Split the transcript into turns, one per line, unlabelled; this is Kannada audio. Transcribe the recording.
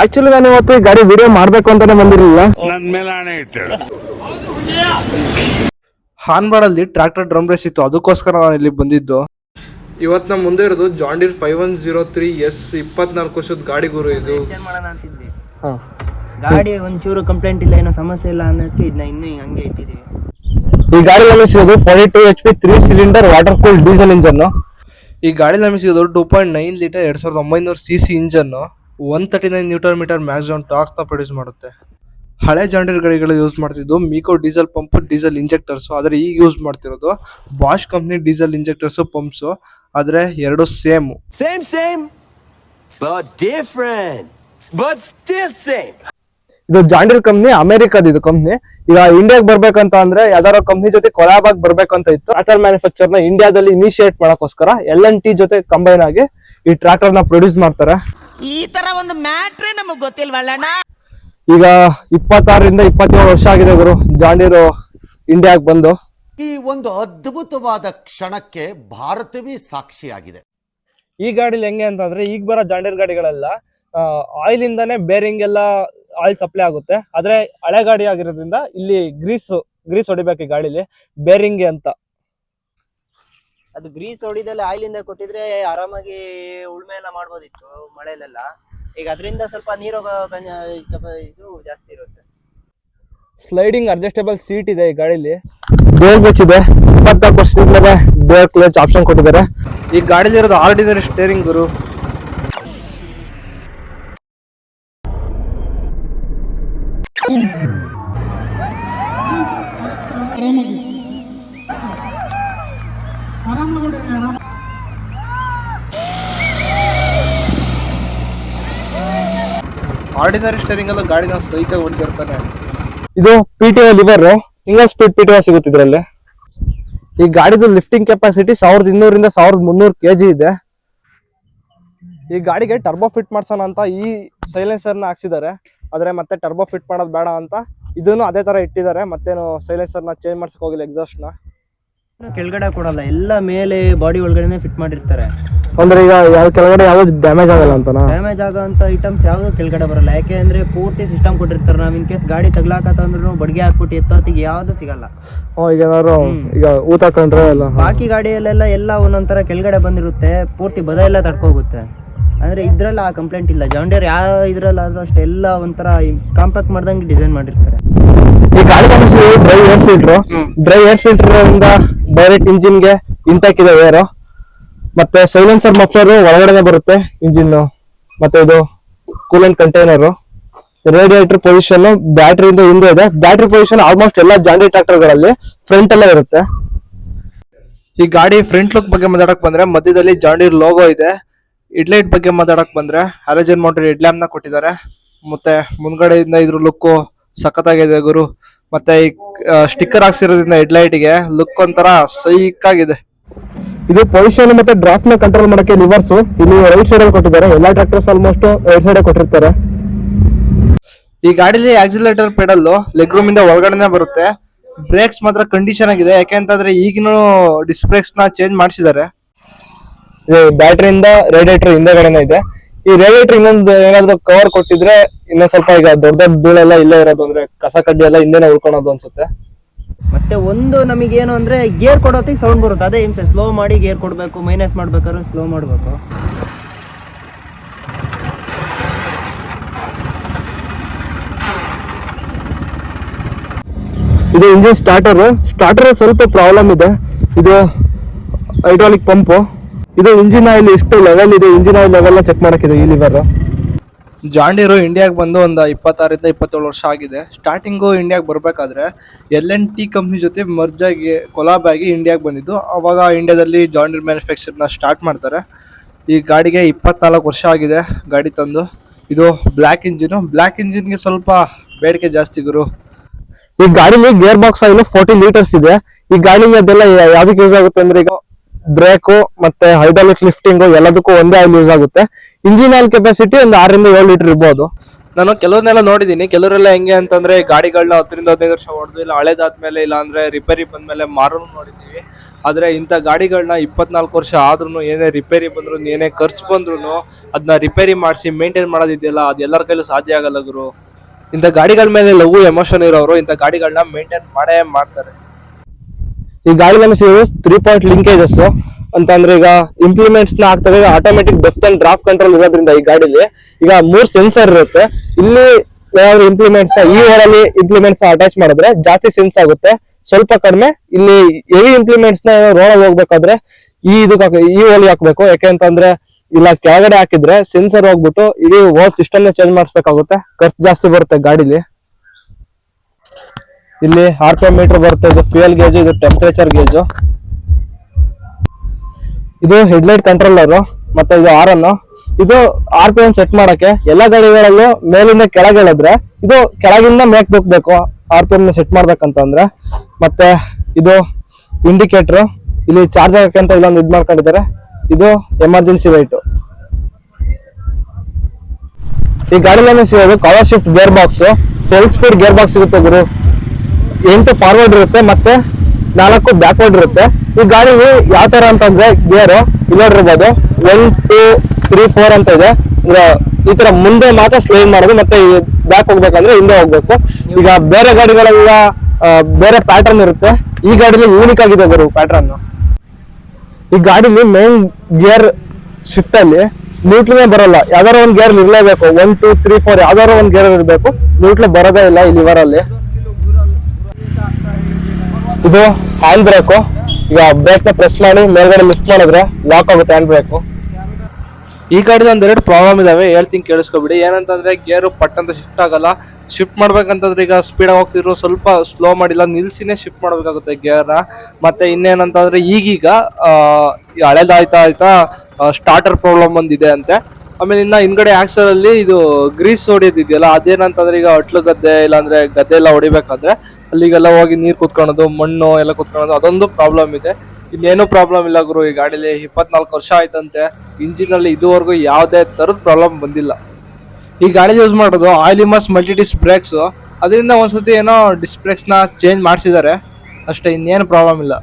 ಆಕ್ಚುಲಿ ನಾನು ಇವತ್ತು ಗಾಡಿ ವಿಡಿಯೋ ಮಾಡ್ಬೇಕು ಅಂತಾನೆ ಬಂದಿರಲಿಲ್ಲ.
ನನ್ನ ಮೇಲೆ ಹಣೆ ಇಟ್ಟಳು
ಹಾನ್ಬಾಡಲ್ಲಿ ಟ್ರ್ಯಾಕ್ಟರ್ ಡ್ರಮ್ ರೇಸ್ ಇತ್ತು ಅದಕ್ಕೋಸ್ಕರ ನಾನು ಇಲ್ಲಿ ಬಂದಿದ್ದು. ಇವತ್ತು ನಮ್ಮ ಮುಂದೆ ಇರೋದು John Deere five one zero three S ಇಪ್ಪತ್ನಾಲ್ಕು ವರ್ಷದ ಗಾಡಿ ಗುರು ಇದು.
ಮಾಡೋಣ ಅಂತಿದ್ವಿ. ಗಾಡಿ ಒಂಚೂರು ಕಂಪ್ಲೇಂಟ್ ಇಲ್ಲ ಏನೋ ಸಮಸ್ಯೆ ಇಲ್ಲ ಅನ್ನೋದಕ್ಕೆ ಇದನ್ನ ಇನ್ನೂ ಹಂಗೆ ಇಟ್ಟಿದ್ದೀವಿ
ಈ ಗಾಡಿ ಸಿಗೋದು forty two H P three cylinder water cool diesel engine ಈ ಗಾಡಿ ನಮಗೆ ಸಿಗೋದು ಟೂ ಪಾಯಿಂಟ್ ನೈನ್ ಲೀಟರ್ ಎರಡು ಸಾವಿರದ ಒಂಬೈನೂರು C C engine one thirty nine newton metre maximum ಟಾಕ್ನ ನ ಪ್ರೊಡ್ಯೂಸ್ ಮಾಡುತ್ತೆ. ಹಳೆ ಜಾಂಡೀರ್ ಗಾಡಿಗಳು use ಮಾಡ್ತಿದ್ದು Mico diesel pump diesel injectors ಆದ್ರೆ ಈಗ ಯೂಸ್ ಮಾಡ್ತಿರೋದು Bosch company diesel injectors pumps ಆದ್ರೆ ಎರಡು same
same same but same.
ಇದು ಜಾಂಡೀರ್ ಕಂಪ್ನಿ ಅಮೆರಿಕದ ಇದು ಕಂಪ್ನಿ ಈಗ ಇಂಡಿಯಾಗ್ ಬರ್ಬೇಕಂತ ಅಂದ್ರೆ ಯಾವ್ದಾರ ಕಂಪ್ನಿ ಜೊತೆ ಕೊಲಾಬ್ ಆಗಿ ಬರ್ಬೇಕಂತ ಇತ್ತು. ಟ್ರಾಕ್ಟರ್ ಮ್ಯಾನುಫ್ಯಾಕ್ಚರ್ನ ಇಂಡಿಯಾದಲ್ಲಿ ಇನಿಷಿಯೇಟ್ ಮಾಡಕ್ಕೋಸ್ಕರ ಎಲ್ ಎನ್ ಟಿ ಜೊತೆ ಕಂಬೈನ್ ಆಗಿ ಈ ಟ್ರಾಕ್ಟರ್ನ ಪ್ರೊಡ್ಯೂಸ್ ಮಾಡ್ತಾರೆ.
ಈ ತರ ಒಂದು ಮ್ಯಾಟ್ರೇ ನಮಗ್ ಗೊತ್ತಿಲ್ವಲ್ಲಣ್ಣ
ಈಗ ಇಪ್ಪತ್ತಾರರಿಂದ ಇಪ್ಪತ್ತೇಳು ವರ್ಷ ಆಗಿದೆ ಗುರು. ಜಾಂಡೀರು ಇಂಡಿಯಾಗ್ ಬಂದು.
ಈ ಒಂದು ಅದ್ಭುತವಾದ ಕ್ಷಣಕ್ಕೆ ಭಾರತವೇ ಸಾಕ್ಷಿಯಾಗಿದೆ.
ಈ ಗಾಡಿಲಿ ಹೆಂಗೆ ಅಂತಂದ್ರೆ ಈಗ ಬರೋ ಜಾಂಡೀರ್ ಗಾಡಿಗಳೆಲ್ಲ ಆಯಿಲ್ ಇಂದಾನೆ ಬೇರಿಂಗ್ ಎಲ್ಲ ಆಯಿಲ್ ಸಪ್ಲೈ ಆಗುತ್ತೆ. ಆದ್ರೆ ಹಳೆ ಗಾಡಿ ಆಗಿರೋದ್ರಿಂದ ಇಲ್ಲಿ ಗ್ರೀಸ್ ಗ್ರೀಸ್ ಹೊಡಿಬೇಕು ಈ ಗಾಡಿಲಿ ಬೇರಿಂಗ್ ಅಂತ.
ಅದು ಗ್ರೀಸ್ ಹೊಡಿದೆಲ್ಲ ಆಯಿಲ್ ಇಂದ ಕೊಟ್ಟಿದ್ರೆ ಆರಾಮಾಗಿ ಉಳ್ಮೆ ಎಲ್ಲ ಮಾಡ್ಬೋದಿತ್ತು ಮಳೆಲೆಲ್ಲ. ಈಗ ಅದರಿಂದ ಸ್ವಲ್ಪ ನೀರು ಇದು ಜಾಸ್ತಿ ಇರುತ್ತೆ.
ಸ್ಲೈಡಿಂಗ್ ಅಡ್ಜಸ್ಟೇಬಲ್ ಸೀಟ್ ಇದೆ ಈ ಗಾಡಿಲಿ. ಡೋರ್ ಕ್ಲಚ್ ಇದೆ. ಇಪ್ಪತ್ನಾಲ್ಕು ವರ್ಷದ ಮೇಲೆ ಡೋರ್ ಕ್ಲಚ್ ಆಪ್ಷನ್ ಕೊಟ್ಟಿದ್ದಾರೆ. ಈ ಗಾಡಿಲಿ ಇರೋದು ಆರ್ಡಿನರಿ ಸ್ಟೇರಿಂಗ್ ಗುರು ಆರ್ಡಿನರಿ ಸ್ಟೇರಿಂಗ್ ಎಲ್ಲ ಗಾಡಿನ ಸೈಕಾಗಿ ಹೊಡ್ತಿರ್ತಾನೆ ಇದು P T lever single speed P T ಸಿಗುತ್ತೆ ಇದ್ರಲ್ಲಿ. ಈ ಗಾಡಿದು ಲಿಫ್ಟಿಂಗ್ ಕೆಪಾಸಿಟಿ ಸಾವಿರದ ಇನ್ನೂರಿಂದ ಸಾವಿರದ ಮುನ್ನೂರು ಕೆ ಜಿ ಇದೆ. ಈ ಗಾಡಿಗೆ ಟರ್ಬೋ ಫಿಟ್ ಮಾಡ್ಸೋಣ ಅಂತ ಈ ಸೈಲೆನ್ಸರ್ನ ಹಾಕ್ಸಿದ್ದಾರೆ. ಆದ್ರೆ ಮತ್ತೆ ಟರ್ಬೋ ಫಿಟ್ ಮಾಡೋದು ಬೇಡ ಅಂತ ಇದನ್ನು ಅದೇ ತರ ಇಟ್ಟಿದ್ದಾರೆ. ಮತ್ತೇನು ಸೈಲೆನ್ಸರ್ನ ಚೇಂಜ್ ಮಾಡ್ಸಕ್ ಹೋಗಿಲ್ಲ ಎಕ್ಸಾಸ್ಟ್ನ.
ಕೆಳಗಡೆ ಕೊಡಲ್ಲ ಎಲ್ಲ ಮೇಲೆ ಬಾಡಿ ಒಳಗಡೆನೆ ಫಿಟ್ ಮಾಡಿರ್ತಾರೆ.
ಅಂದ್ರೆ ಈಗ ಯಾವ ಕೆಳಗಡೆ ಯಾವ್ದು ಡ್ಯಾಮೇಜ್ ಆಗಲ್ಲ ಅಂತ
ಡ್ಯಾಮೇಜ್ ಆಗೋಂತ ಐಟಮ್ಸ್ ಯಾವುದು ಕೆಳಗಡೆ ಬರಲ್ಲ. ಯಾಕೆ ಅಂದ್ರೆ ಪೂರ್ತಿ ಸಿಸ್ಟಮ್ ಕೊಟ್ಟಿರ್ತಾರೆ. ನಾವು ಇನ್ ಕೇಸ್ ಗಾಡಿ ತಗ್ಲಾಕತ್ತಂದ್ರೂ ಬಡ್ಗೆ ಹಾಕ್ಬಿಟ್ಟು ಎತ್ತೋತಿಗೆ ಯಾವ್ದು ಸಿಗಲ್ಲ.
ಈಗ ಏನಾದ್ರು ಈಗ ಊತ ಕಂಡ್ರೆ ಎಲ್ಲ
ಬಾಕಿ ಗಾಡಿಯಲ್ಲೆಲ್ಲ ಎಲ್ಲ ಒಂದೊಂಥರ ಕೆಳಗಡೆ ಬಂದಿರುತ್ತೆ. ಪೂರ್ತಿ ಬದ ಎಲ್ಲ ತಡ್ಕೋಗುತ್ತೆ. ಅಂದ್ರೆ ಇದ್ರಲ್ಲಿ ಆ ಕಂಪ್ಲೇಂಟ್ ಇಲ್ಲ. ಜಾಂಡಿಯರ್ ಯಾವ ಇದ್ರಲ್ಲಾದ್ರೂ ಅಷ್ಟೇ ಎಲ್ಲ ಒಂಥರ ಕಾಂಪ್ಯಾಕ್ಟ್ ಮಾಡ್ದಂಗೆ ಡಿಸೈನ್ ಮಾಡಿರ್ತಾರೆ.
ಈ ಗಾಡಿ dry air filter dry air filter ಇಂದ ಡೈರೆಕ್ಟ್ ಇಂಜಿನ್ಗೆ ಇದೆ ಏರ್ ಮತ್ತೆ ಸೈಲೆನ್ಸರ್ ಮಫ್ಲರ್ ಒಳಗಡೆನೆ ಬರುತ್ತೆ ಇಂಜಿನ್ ಮತ್ತೆ ಇದು ಕೂಲೆಂಟ್ ಕಂಟೈನರ್ ರೇಡಿಯೇಟರ್ ಪೊಸಿಷನ್ ಬ್ಯಾಟ್ರಿಯಿಂದ ಹಿಂದೆ ಇದೆ. ಬ್ಯಾಟ್ರಿ ಪೊಸಿಷನ್ ಆಲ್ಮೋಸ್ಟ್ ಎಲ್ಲ ಜಾಂಡಿ ಟ್ರಾಕ್ಟರ್ಗಳಲ್ಲಿ ಫ್ರಂಟ್ ಅಲ್ಲೇ ಇರುತ್ತೆ. ಈ ಗಾಡಿ ಫ್ರಂಟ್ ಲುಕ್ ಬಗ್ಗೆ ಮಾತಾಡಕ್ ಬಂದ್ರೆ ಮಧ್ಯದಲ್ಲಿ ಜಾಂಡೀರ್ ಲೋಗೋ ಇದೆ. ಇಡ್ಲೈಟ್ ಬಗ್ಗೆ ಮಾತಾಡಕ್ ಬಂದ್ರೆ ಹ್ಯಾಲಜನ್ ಮೌಂಟೆಡ್ ಹೆಡ್ ಲ್ಯಾಂಪ್ನ ಕೊಟ್ಟಿದ್ದಾರೆ. ಮತ್ತೆ ಮುಂದ್ಗಡೆಯಿಂದ ಇದ್ರ ಲುಕ್ಕು ಸಖತ್ತಾಗಿದೆ ಗುರು. ಮತ್ತೆ ಈ ಸ್ಟಿಕ್ಕರ್ ಹಾಕ್ಸಿರೋದ್ರಿಂದ ಹೆಡ್ಲೈಟ್ಗೆ ಲುಕ್ ಒಂಥರ ಸೈಕ್ ಆಗಿದೆ. ಇದು ಪೊಸಿಷನ್ ಮತ್ತೆ ಡ್ರಾಪ್ನ ಕಂಟ್ರೋಲ್ ಮಾಡಕ್ಕೆ ರಿವರ್ಸ್ ಇಲ್ಲಿ ರೈಟ್ ಸೈಡ್ ಅಲ್ಲಿ ಕೊಟ್ಟಿದ್ದಾರೆ. ಎಲ್ಲಾ ಟ್ರಾಕ್ಟರ್ಸ್ ಆಲ್ಮೋಸ್ಟ್ ರೈಟ್ ಸೈಡ್ ಕೊಟ್ಟಿರ್ತಾರೆ. ಈ ಗಾಡಿಲಿ ಆಕ್ಸಿಲೇಟರ್ ಪೆಡಲ್ ಲೆಗ್ ರೂಮ್ ಇಂದ ಒಳಗಡೆನೆ ಬರುತ್ತೆ. ಬ್ರೇಕ್ಸ್ ಮಾತ್ರ ಕಂಡೀಷನ್ ಆಗಿದೆ. ಯಾಕೆಂತಂದ್ರೆ ಈಗಿನ ಡಿಸ್ ಬ್ರೇಕ್ಸ್ನ ಚೇಂಜ್ ಮಾಡಿಸಿದ್ದಾರೆ. ಬ್ಯಾಟ್ರಿಯಿಂದ ರೇಡಿಯೇಟರ್ ಹಿಂದೆಗಡೆನೆ ಇದೆ. ಈ ರೇಡಿಯೇಟರ್ ಇನ್ನೊಂದು ಏನಾದ್ರು ಕವರ್ ಕೊಟ್ಟಿದ್ರೆ ಇನ್ನೊಂದ್ ಸ್ವಲ್ಪ ಈಗ ದೊಡ್ಡ ದೊಡ್ಡ ಧೂಳೆಲ್ಲ ಇಲ್ಲೇ ಇರೋದು ಅಂದ್ರೆ ಕಸ ಕಡ್ಡಿ ಎಲ್ಲ ಹಿಂದೆನೆ ಉಳ್ಕೊಳೋದು ಅನ್ಸುತ್ತೆ.
ಮತ್ತೆ ಒಂದು ನಮಗೇನು ಅಂದ್ರೆ ಗೇರ್ ಕೊಡೋತ್ತಿಗೆ ಸೌಂಡ್ ಬರುತ್ತೆ. ಅದೇ ಹಿಂಸೆ ಸ್ಲೋ ಮಾಡಿ ಗೇರ್ ಕೊಡಬೇಕು ಮೈನಸ್ ಮಾಡ್ಬೇಕಾದ್ರೆ ಸ್ಲೋ ಮಾಡಬೇಕು.
ಇದು ಇಂಜಿನ್ ಸ್ಟಾರ್ಟರ್ ಸ್ಟಾರ್ಟರ್ ಸ್ವಲ್ಪ ಪ್ರಾಬ್ಲಮ್ ಇದೆ. ಇದು ಹೈಡ್ರಾಲಿಕ್ ಪಂಪ್ ಇದು ಇಂಜಿನ್ ಆಯಿಲ್ ಎಷ್ಟು ಲೆವೆಲ್ ಇದೆ? ಇಂಜಿನ್ ಆಯಿಲ್ ಲೆವೆಲ್ ಚೆಕ್ ಮಾಡಕ್ಕಿದೆ ಈ ಲಿವರ್ ಜಾಂಡೀರು ಇಂಡಿಯಾಗೆ ಬಂದು ಒಂದು ಇಪ್ಪತ್ತಾರರಿಂದ ಇಪ್ಪತ್ತೇಳು ವರ್ಷ ಆಗಿದೆ. ಸ್ಟಾರ್ಟಿಂಗು ಇಂಡಿಯಾಗೆ ಬರಬೇಕಾದ್ರೆ ಎಲ್ ಎನ್ ಟಿ ಕಂಪ್ನಿ ಜೊತೆ ಮರ್ಜ್ ಆಗಿ ಕೊಲಾಬ್ ಆಗಿ ಇಂಡಿಯಾಗೆ ಬಂದಿದ್ದು. ಅವಾಗ ಇಂಡಿಯಾದಲ್ಲಿ ಜಾಂಡೀರ್ ಮ್ಯಾನುಫ್ಯಾಕ್ಚರ್ನ ಸ್ಟಾರ್ಟ್ ಮಾಡ್ತಾರೆ. ಈ ಗಾಡಿಗೆ ಇಪ್ಪತ್ನಾಲ್ಕು ವರ್ಷ ಆಗಿದೆ ಗಾಡಿ ತಂದು. ಇದು ಬ್ಲ್ಯಾಕ್ ಇಂಜಿನು ಬ್ಲ್ಯಾಕ್ ಇಂಜಿನ್ಗೆ ಸ್ವಲ್ಪ ಬೇಡಿಕೆ ಜಾಸ್ತಿ ಗುರು. ಈ ಗಾಡಿಲಿ gear box oil forty litres ಇದೆ. ಈ ಗಾಡಿಗೆ ಅದೆಲ್ಲ ಯಾವ್ದಕ್ಕೆ ಯೂಸ್ ಆಗುತ್ತೆ ಅಂದ್ರೆ ಈಗ ಬ್ರೇಕು ಮತ್ತೆ ಹೈಡ್ರಾಲಿಕ್ ಲಿಫ್ಟಿಂಗ್ ಎಲ್ಲದಕ್ಕೂ ಒಂದೇ ಆಯಿಲ್ ಯೂಸ್ ಆಗುತ್ತೆ. ಇಂಜಿನ್ ಆಯಿಲ್ ಕೆಪಾಸಿಟಿ ಒಂದು ಆರರಿಂದ ಏಳು ಲೀಟರ್ ಇರ್ಬೋದು. ನಾನು ಕೆಲವನ್ನೆಲ್ಲ ನೋಡಿದೀನಿ ಕೆಲವರೆಲ್ಲ ಹೆಂಗೆ ಅಂತಂದ್ರೆ ಗಾಡಿಗಳನ್ನ ಹತ್ತರಿಂದ ಹದಿನೈದು ವರ್ಷ ಹೊಡೆದು ಇಲ್ಲ, ಹಳೇದಾದ್ಮೇಲೆ ಇಲ್ಲ ಅಂದ್ರೆ ರಿಪೇರಿ ಬಂದ್ಮೇಲೆ ಮಾರೋನು ನೋಡಿದೀವಿ
ಆದರೆ ಇಂಥ ಗಾಡಿಗಳನ್ನ ಇಪ್ಪತ್ನಾಲ್ಕು ವರ್ಷ ಆದ್ರೂ ಏನೇ ರಿಪೇರಿ ಬಂದ್ರು ಏನೇ ಖರ್ಚು ಬಂದ್ರು ಅದನ್ನ ರಿಪೇರಿ ಮಾಡಿಸಿ ಮೇಂಟೈನ್ ಮಾಡೋದಿದೆಯಲ್ಲ, ಅದು ಎಲ್ಲರ ಕೈಲೂ ಸಾಧ್ಯ ಆಗಲ್ಲ ಗುರು. ಇಂಥ ಗಾಡಿಗಳ ಮೇಲೆ ಲವ್ ಎಮೋಷನ್ ಇರೋರು ಇಂಥ ಗಾಡಿಗಳನ್ನ ಮೇಂಟೈನ್ ಮಾಡೇ ಮಾಡ್ತಾರೆ.
ಈ ಗಾಡಿ ನಮಗೆ ತ್ರೀ ಪಾಯಿಂಟ್ ಲಿಂಕೇಜಸ್ ಅಂತಂದ್ರೆ ಈಗ ಇಂಪ್ಲಿಮೆಂಟ್ಸ್ನ ಆಗ್ತದೆ automatic depth and draft control ಇರೋದ್ರಿಂದ ಈ ಗಾಡಿಲಿ. ಈಗ ಮೂರ್ ಸೆನ್ಸರ್ ಇರುತ್ತೆ. ಇಲ್ಲಿ ಯಾವ್ದು ಇಂಪ್ಲಿಮೆಂಟ್ಸ್ ಈ ಅಲ್ಲಿ ಇಂಪ್ಲಿಮೆಂಟ್ಸ್ ಅಟ್ಯಾಚ್ ಮಾಡಿದ್ರೆ ಜಾಸ್ತಿ ಸೆನ್ಸ್ ಆಗುತ್ತೆ. ಸ್ವಲ್ಪ ಕಡಿಮೆ, ಇಲ್ಲಿ ಹೆವಿ ಇಂಪ್ಲಿಮೆಂಟ್ಸ್ನ ರೋಡ್ ಹೋಗ್ಬೇಕಾದ್ರೆ ಈ ಇದಕ್ಕೆ ಈ ಓಲಿ ಹಾಕ್ಬೇಕು. ಯಾಕೆ ಅಂತಂದ್ರೆ ಇಲ್ಲ ಕೆಳಗಡೆ ಹಾಕಿದ್ರೆ ಸೆನ್ಸರ್ ಹೋಗ್ಬಿಟ್ಟು ಇಡೀ ಓಲ್ ಸಿಸ್ಟಮ್ ಚೇಂಜ್ ಮಾಡಿಸ್ಬೇಕಾಗುತ್ತೆ. ಖರ್ಚು ಜಾಸ್ತಿ ಬರುತ್ತೆ ಗಾಡಿಲಿ. ಇಲ್ಲಿ ಆರ್ ಪಿ ಮೀಟರ್ ಬರುತ್ತೆ, ಇದು ಫ್ಯೂಯಲ್ ಗೇಜ್ ಇದು ಟೆಂಪರೇಚರ್ ಗೇಜ್ ಇದು ಹೆಡ್ಲೈಟ್ ಕಂಟ್ರೋಲರ್ ಮತ್ತೆ ಇದು ಆರ್ ಅನ್ನು ಇದು ಆರ್ ಪಿ ಎಂ ಸೆಟ್ ಮಾಡಕ್ಕೆ ಎಲ್ಲ ಗಾಡಿಗಳಲ್ಲೂ ಮೇಲಿಂದ ಕೆಳಗೆ ಹೇಳಿದ್ರೆ ಇದು ಕೆಳಗಿಂದ ಮೇಕ್ ದುಕ್ಬೇಕು ಆರ್ ಪಿ ಎಂ ಸೆಟ್ ಮಾಡ್ಬೇಕಂತಂದ್ರೆ. ಮತ್ತೆ ಇದು ಇಂಡಿಕೇಟರ್ ಇಲ್ಲಿ ಚಾರ್ಜ್ ಆಗಕ್ಕೆ ಅಂತ ಇಲ್ಲೊಂದು ಇದು ಮಾಡ್ಕೊಂಡಿದ್ದಾರೆ. ಇದು ಎಮರ್ಜೆನ್ಸಿ ಲೈಟ್ ಈ ಗಾಡಿಯಲ್ಲಿ ಸಿಗೋದು? Collar shift gearbox twelve speed gearbox ಸಿಗುತ್ತೆ ಗುರು. ಎಂಟು ಫಾರ್ವರ್ಡ್ ಇರುತ್ತೆ ಮತ್ತೆ ನಾಲ್ಕು ಬ್ಯಾಕ್ವರ್ಡ್ ಇರುತ್ತೆ. ಈ ಗಾಡಿ ಯಾವ ತರ ಅಂತಂದ್ರೆ ಗಿಯರ್ ಇಲ್ಲಿರ್ಬೋದು ಒನ್ ಟೂ ತ್ರೀ ಫೋರ್ ಅಂತ ಇದೆ. ಈ ತರ ಮುಂದೆ ಮಾತ್ರ ಸ್ಲೈಡ್ ಮಾಡೋದು, ಮತ್ತೆ ಬ್ಯಾಕ್ ಹೋಗ್ಬೇಕಂದ್ರೆ ಹಿಂದೆ ಹೋಗ್ಬೇಕು. ಈಗ ಬೇರೆ ಗಾಡಿಗಳೆಲ್ಲ ಬೇರೆ ಪ್ಯಾಟರ್ನ್ ಇರುತ್ತೆ. ಈ ಗಾಡಿಲಿ ಯೂನಿಕ್ ಆಗಿದೆ ಗುರು ಪ್ಯಾಟರ್ನ್ ಈ ಗಾಡಿಲಿ ಮೇನ್ ಗೇರ್ ಶಿಫ್ಟ್ ಅಲ್ಲಿ ನ್ಯೂಟ್ಲೇ ಬರಲ್ಲ. ಯಾವ್ದಾರ ಒಂದ್ ಗೇರ್ ಇರ್ಲೇಬೇಕು. ಒನ್ ಟೂ ತ್ರೀ ಫೋರ್ ಯಾವ್ದಾರ ಒಂದ್ ಗೇರ್ ಇರಬೇಕು. ನ್ಯೂಟ್ರಲ್ ಬರೋದೇ ಇಲ್ಲ ಈ ಲಿವರ್ ಅಲ್ಲಿ. ಇದು ಹ್ಯಾಂಡ್ ಬ್ರೇಕು ಈಗ ಬ್ರೇಕ್ನ ಪ್ರೆಸ್ ಮಾಡಿ ಮೇಲ್ಗಡೆ ಮಿಸ್ ಮಾಡಿದ್ರೆ ಲಾಕ್ ಆಗುತ್ತೆ ಹ್ಯಾಂಡ್ ಬ್ರೇಕು
ಈ ಗಾಡಿದ ಒಂದೆರಡು ಪ್ರಾಬ್ಲಮ್ ಇದಾವೆ. ಹೇಳ್ತೀನಿ, ಕೇಳಿಸ್ಕೊಬಿಡಿ. ಏನಂತಂದ್ರೆ ಗೇರು ಪಟ್ ಅಂತ ಶಿಫ್ಟ್ ಆಗಲ್ಲ. ಶಿಫ್ಟ್ ಮಾಡ್ಬೇಕಂತಂದ್ರೆ ಈಗ ಸ್ಪೀಡ್ ಹೋಗ್ತಿದ್ರು. ಸ್ವಲ್ಪ ಸ್ಲೋ ಮಾಡಿಲ್ಲ. ನಿಲ್ಸಿನೇ ಶಿಫ್ಟ್ ಮಾಡ್ಬೇಕಾಗುತ್ತೆ ಗೇರ್ನ. ಮತ್ತೆ ಇನ್ನೇನಂತಂದ್ರೆ ಈಗೀಗ ಹಳೇದಾಯ್ತಾ, ಆಯ್ತಾ ಸ್ಟಾರ್ಟರ್ ಪ್ರಾಬ್ಲಮ್ ಬಂದಿದೆ ಅಂತೆ. ಆಮೇಲೆ ಇನ್ನ ಹಿಂದ್ಗಡೆ ಆಕ್ಸಲ್ ಅಲ್ಲಿ ಇದು ಗ್ರೀಸ್ ಹೊಡಿಯೋದಿದೆಯಲ್ಲ, ಅದೇನಂತಂದ್ರೆ ಈಗ ಅಟ್ಲು ಗದ್ದೆ ಇಲ್ಲಾಂದ್ರೆ ಗದ್ದೆ ಎಲ್ಲ ಹೊಡಿಬೇಕಾದ್ರೆ ಅಲ್ಲಿಗೆಲ್ಲ ಹೋಗಿ ನೀರು ಕುತ್ಕೊಳೋದು ಮಣ್ಣು ಎಲ್ಲ ಕುತ್ಕೊಳ್ಳೋದು, ಅದೊಂದು ಪ್ರಾಬ್ಲಮ್ ಇದೆ. ಇನ್ನೇನು ಪ್ರಾಬ್ಲಮ್ ಇಲ್ಲ ಗುರು. ಈ ಗಾಡೀಲಿ ಇಪ್ಪತ್ನಾಲ್ಕು ವರ್ಷ ಆಯ್ತಂತೆ. ಇಂಜಿನ್ ಅಲ್ಲಿ ಇದುವರೆಗೂ ಯಾವುದೇ ಥರದ ಪ್ರಾಬ್ಲಮ್ ಬಂದಿಲ್ಲ. ಈ ಗಾಡಿ ಯೂಸ್ ಮಾಡೋದು ಆಯಿಲಿಮಸ್ ಮಲ್ಟಿ ಡಿಸ್ ಬ್ರೇಕ್ಸ್ ಅದರಿಂದ ಒಂದ್ಸತಿ ಏನೋ ಡಿಸ್ನ ಚೇಂಜ್ ಮಾಡಿಸಿದ್ದಾರೆ. ಅಷ್ಟೇ, ಇನ್ನೇನು ಪ್ರಾಬ್ಲಮ್ ಇಲ್ಲ.